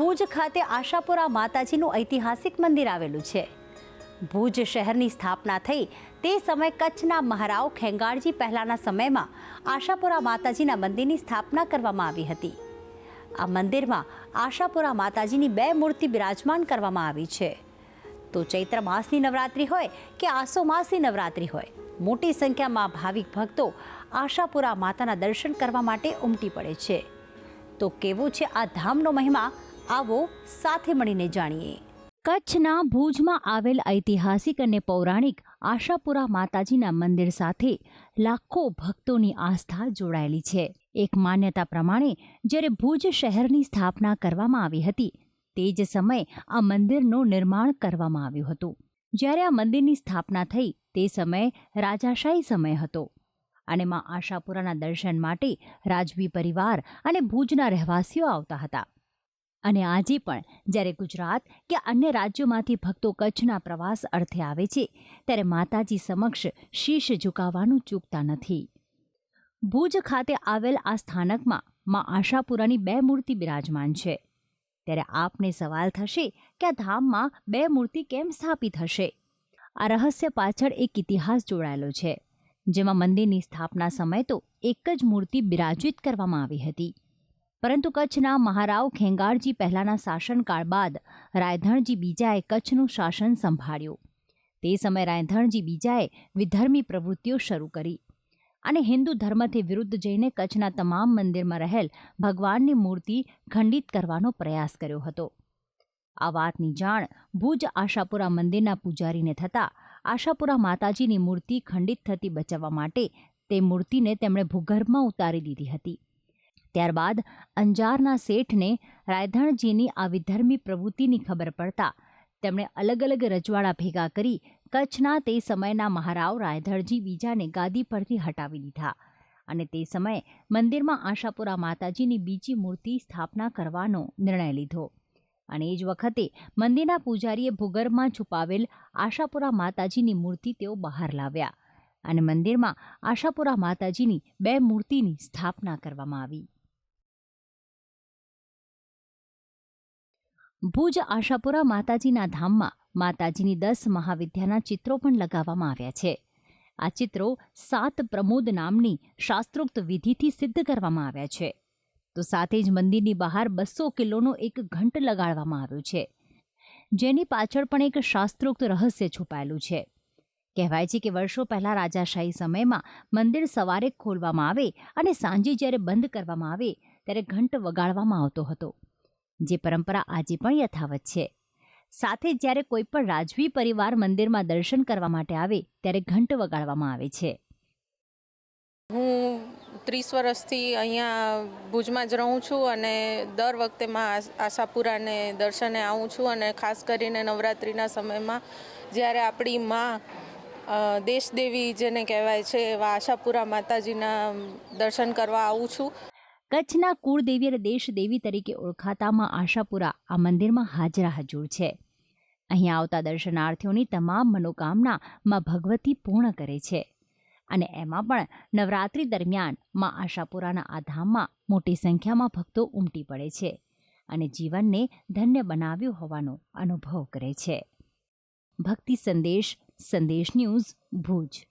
ભુજ ખાતે આશાપુરા માતાજીનું ઐતિહાસિક મંદિર આવેલું છે. ભુજ શહેરની સ્થાપના થઈ તે સમયે કચ્છના મહારાવ ખેંગાળજી પહેલાંના સમયમાં આશાપુરા માતાજીના મંદિરની સ્થાપના કરવામાં આવી હતી. આ મંદિરમાં આશાપુરા માતાજીની બે મૂર્તિ બિરાજમાન કરવામાં આવી છે. તો ચૈત્ર માસની નવરાત્રિ હોય કે આસો માસની નવરાત્રિ હોય, મોટી સંખ્યામાં ભાવિક ભક્તો આશાપુરા માતાના દર્શન કરવા માટે ઉમટી પડે છે. તો કેવો છે આ ધામનો મહિમા? આવો સાથે મળીને જાણીએ. કચ્છના ભુજમાં આવેલ ઐતિહાસિક અને પૌરાણિક આશાપુરા માતાજીના મંદિર સાથે લાખો ભક્તોની આસ્થા જોડાયેલી છે. એક માન્યતા પ્રમાણે, જ્યારે ભુજ શહેરની સ્થાપના કરવામાં આવી હતી, તે જ સમયે આ મંદિરનું નિર્માણ કરવામાં આવ્યું હતું. જ્યારે આ મંદિરની સ્થાપના થઈ, તે સમયે રાજાશાહી સમય હતો. અને માં આશાપુરાના દર્શન માટે રાજવી પરિવાર અને ભુજના રહેવાસીઓ આવતા હતા. અને આજે પણ, જ્યારે ગુજરાત કે અન્ય રાજ્યોમાંથી ભક્તો કચ્છના પ્રવાસ અર્થે આવે છે, ત્યારે માતાજી સમક્ષ શીશ ઝુકાવવાનું ચૂકતા નથી. ભુજ ખાતે આવેલ આ સ્થાનકમાં મા આશાપુરાની બે મૂર્તિ બિરાજમાન છે. ત્યારે આપને સવાલ થશે કે આ ધામમાં બે મૂર્તિ કેમ સ્થાપિત હશે? આ રહસ્ય પાછળ એક ઇતિહાસ જોડાયેલો છે, જેમાં મંદિરની સ્થાપના સમયે તો એક જ મૂર્તિ બિરાજિત કરવામાં આવી હતી. પરંતુ કચ્છના મહારાવ ખેંગારજી પહેલાંના શાસનકાળ બાદ રાયધણજી બીજાએ કચ્છનું શાસન સંભાળ્યું. તે સમયે રાયધણજી બીજાએ વિધર્મી પ્રવૃત્તિઓ શરૂ કરી અને હિન્દુ ધર્મથી વિરુદ્ધ જઈને કચ્છના તમામ મંદિરમાં રહેલ ભગવાનની મૂર્તિ ખંડિત કરવાનો પ્રયાસ કર્યો હતો. આ વાતની જાણ ભુજ આશાપુરા મંદિરના પૂજારીને થતાં આશાપુરા માતાજીની મૂર્તિ ખંડિત થતી બચાવવા માટે તે મૂર્તિને તેમણે ભૂગર્ભમાં ઉતારી દીધી હતી. ત્યારબાદ અંજારના શેઠને રાયધણજીની આવી ધર્મી પ્રવૃત્તિની ખબર પડતા તેમણે અલગ અલગ રજવાડા ભેગા કરી કચ્છના તે સમયના મહારાવ રાયધણજી બીજાને ગાદી પરથી હટાવી દીધા અને તે સમયે મંદિરમાં આશાપુરા માતાજીની બીજી મૂર્તિ સ્થાપના કરવાનો નિર્ણય લીધો. અને એ જ વખતે મંદિરના પૂજારીએ ભૂગર્ભમાં છુપાવેલ આશાપુરા માતાજીની મૂર્તિ તેઓ બહાર લાવ્યા અને મંદિરમાં આશાપુરા માતાજીની બે મૂર્તિની સ્થાપના કરવામાં આવી. ભુજ આશાપુરા માતાજીના ધામમાં માતાજીની દસ મહાવિદ્યાના ચિત્રો પણ લગાવવામાં આવ્યા છે. આ ચિત્રો સાત પ્રમોદ નામની શાસ્ત્રોક્ત વિધિથી સિદ્ધ કરવામાં આવ્યા છે. તો સાથે જ મંદિરની બહાર બસો કિલોનો એક ઘંટ લગાડવામાં આવ્યો છે. જેની પાછળ પણ એક શાસ્ત્રોક્ત રહસ્ય છુપાયેલું છે. કહેવાય છે કે વર્ષો પહેલાં રાજાશાહી સમયમાં મંદિર સવારે ખોલવામાં આવે અને સાંજે જ્યારે બંધ કરવામાં આવે, ત્યારે ઘંટ વગાડવામાં આવતો હતો. જે પરંપરા આજે પણ યથાવત છે. સાથે જ્યારે કોઈ પણ રાજવી પરિવાર મંદિરમાં દર્શન કરવા માટે આવે, ત્યારે ઘંટ વગાડવામાં આવે છે. હું ત્રીસ વર્ષથી અહીંયા ભુજમાં જ રહું છું અને દર વખતે માં આશાપુરાને દર્શને આવું છું અને ખાસ કરીને નવરાત્રિના સમયમાં જ્યારે આપણી માં દેશદેવી જેને કહેવાય છે, એવા આશાપુરા માતાજીના દર્શન કરવા આવું છું. કચ્છના કુળદેવી અને દેશદેવી તરીકે ઓળખાતામાં આશાપુરા આ મંદિરમાં હાજરા હજુર છે. અહીં આવતા દર્શનાર્થીઓની તમામ મનોકામના માં ભગવતી પૂર્ણ કરે છે. અને એમાં પણ નવરાત્રિ દરમિયાનમાં આશાપુરાના આ ધામમાં મોટી સંખ્યામાં ભક્તો ઉમટી પડે છે અને જીવનને ધન્ય બનાવ્યું હોવાનો અનુભવ કરે છે. ભક્તિ સંદેશ સંદેશ ન્યૂઝ, ભુજ.